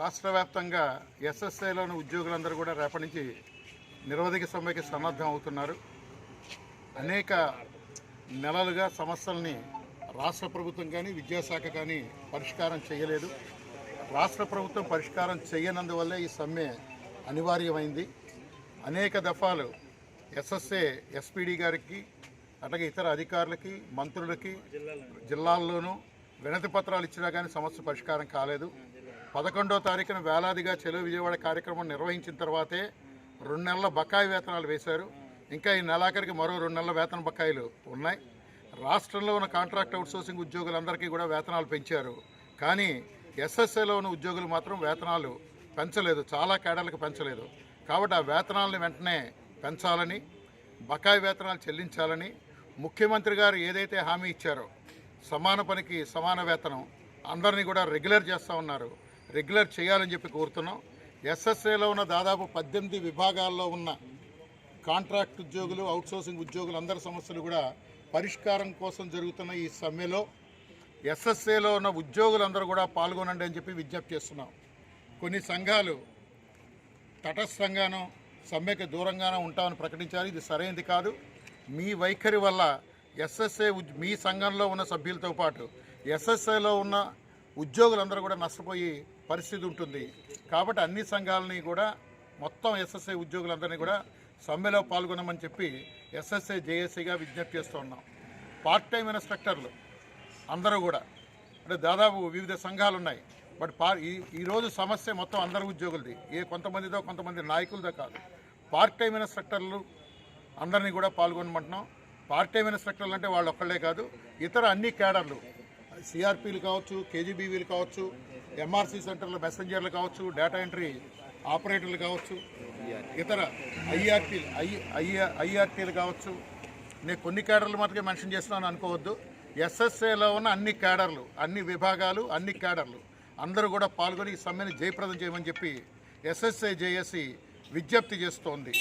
రాష్ట్ర వ్యాప్తంగా ఎస్ఎస్ఐలోని ఉద్యోగులందరూ కూడా రేపటి నుంచి నిరవధిక సమ్మెకి సన్నద్ధం అవుతున్నారు. అనేక నెలలుగా సమస్యల్ని రాష్ట్ర ప్రభుత్వం కానీ విద్యాశాఖ కానీ పరిష్కారం చేయలేదు. రాష్ట్ర ప్రభుత్వం పరిష్కారం చేయనందువల్లే ఈ సమ్మె అనివార్యమైంది. అనేక దఫాలు ఎస్ఎస్ఏ ఎస్పీడీ గారికి అలాగే ఇతర అధికారులకి మంత్రులకి జిల్లాల్లోనూ వినతి పత్రాలు ఇచ్చినా కానీ సమస్య పరిష్కారం కాలేదు. పదకొండో తారీఖున వేలాదిగా చెలో విజయవాడ కార్యక్రమం నిర్వహించిన తర్వాతే రెండు నెలల బకాయి వేతనాలు వేశారు. ఇంకా ఈ నెలాఖరికి మరో రెండు నెలల వేతన బకాయిలు ఉన్నాయి. రాష్ట్రంలో ఉన్న కాంట్రాక్ట్ అవుట్సోర్సింగ్ ఉద్యోగులందరికీ కూడా వేతనాలు పెంచారు. కానీ ఎస్ఎస్ఏలో ఉన్న ఉద్యోగులు మాత్రం వేతనాలు పెంచలేదు. చాలా కేడర్లకు పెంచలేదు. కాబట్టి ఆ వేతనాలను వెంటనే పెంచాలని బకాయి వేతనాలు చెల్లించాలని ముఖ్యమంత్రి గారు ఏదైతే హామీ ఇచ్చారో సమాన పనికి సమాన వేతనం అందరినీ కూడా రెగ్యులర్ చేస్తూ ఉన్నారు. రెగ్యులర్ చేయాలని చెప్పి కోరుతున్నాం. ఎస్ఎస్ఏలో ఉన్న దాదాపు పద్దెనిమిది విభాగాల్లో ఉన్న కాంట్రాక్ట్ ఉద్యోగులు అవుట్సోర్సింగ్ ఉద్యోగులు అందరి సమస్యలు కూడా పరిష్కారం కోసం జరుగుతున్న ఈ సమ్మెలో ఎస్ఎస్ఏలో ఉన్న ఉద్యోగులందరూ కూడా పాల్గొనండి అని చెప్పి విజ్ఞప్తి చేస్తున్నాం. కొన్ని సంఘాలు తటస్థంగానో సమ్మెకి దూరంగానో ఉంటామని ప్రకటించారు. ఇది సరైనది కాదు. మీ వైఖరి వల్ల ఎస్ఎస్ఏ ఉద్- మీ సంఘంలో ఉన్న సభ్యులతో పాటు ఎస్ఎస్ఏలో ఉన్న ఉద్యోగులందరూ కూడా నష్టపోయే పరిస్థితి ఉంటుంది. కాబట్టి అన్ని సంఘాలని కూడా మొత్తం ఎస్ఎస్ఏ ఉద్యోగులందరినీ కూడా సమ్మెలో పాల్గొనమని చెప్పి ఎస్ఎస్ఏ జేఏసీగా విజ్ఞప్తి చేస్తూ ఉన్నాం. పార్ట్ టైం ఇన్స్ట్రక్టర్లు అందరూ కూడా అంటే దాదాపు వివిధ సంఘాలు ఉన్నాయి. బట్ పా ఈ ఈరోజు సమస్య మొత్తం అందరి ఉద్యోగులది. ఏ కొంతమందిదో కొంతమంది నాయకులతో కాదు. పార్ట్ టైం ఇన్స్ట్రక్టర్లు అందరినీ కూడా పాల్గొనమంటున్నాం. పార్ట్ టైం ఇన్స్ట్రక్టర్లు అంటే వాళ్ళు ఒక్కళ్ళే కాదు ఇతర అన్ని క్యాడర్లు సిఆర్పీలు కావచ్చు కేజీబీవీలు కావచ్చు ఎంఆర్సీ సెంటర్ల మెసెంజర్లు కావచ్చు డేటా ఎంట్రీ ఆపరేటర్లు కావచ్చు ఇతర ఐఆర్టీలు ఐ ఐఆర్టీలు కావచ్చు. నేను కొన్ని క్యాడర్లు మాత్రమే మెన్షన్ చేస్తున్నాను అనుకోవద్దు. ఎస్ఎస్ఏలో ఉన్న అన్ని క్యాడర్లు అన్ని విభాగాలు అన్ని క్యాడర్లు అందరూ కూడా పాల్గొని ఈ సమ్మెను జయప్రదం చేయమని చెప్పి ఎస్ఎస్ఏ జేఎస్సి విజ్ఞప్తి చేస్తోంది.